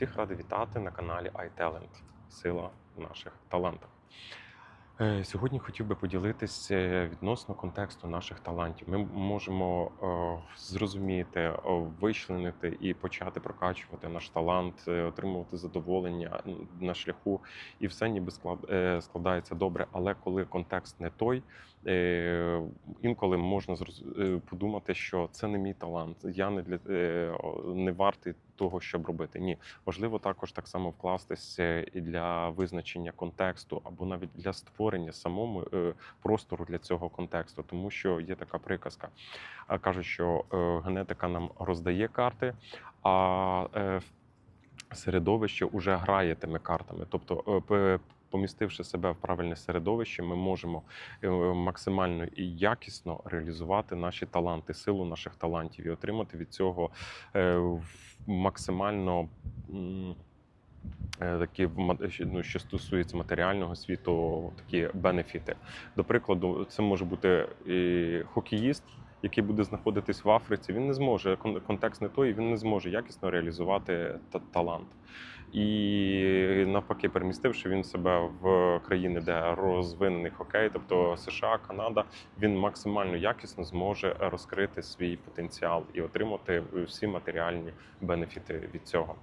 Всіх радий вітати на каналі iTalent. Сила в наших талантах. Е, Сьогодні хотів би поділитися відносно контексту наших талантів. Ми можемо е, зрозуміти, е, вичленити і почати прокачувати наш талант, е, отримувати задоволення на шляху, і все ніби склад- е, складається добре. Але коли контекст не той, е, інколи можна е, подумати, що це не мій талант. Я не для е, не вартий того, щоб робити. Ні, важливо також так само вкластися і для визначення контексту, або навіть для створення самому е, простору для цього контексту, тому що є така приказка. Кажуть, що е, генетика нам роздає карти, а е, середовище вже грає тими картами. Тобто, помістивши себе в правильне середовище, ми можемо максимально і якісно реалізувати наші таланти, силу наших талантів і отримати від цього максимально. Е, Такі ну, що стосується матеріального світу, такі бенефіти. До прикладу, це може бути і хокеїст, який буде знаходитись в Африці. Він не зможе кон- контекст не той, він не зможе якісно реалізувати та- талант. І навпаки, перемістивши він себе в країни, де розвинений хокей, тобто США, Канада, він максимально якісно зможе розкрити свій потенціал і отримати всі матеріальні бенефіти від цього.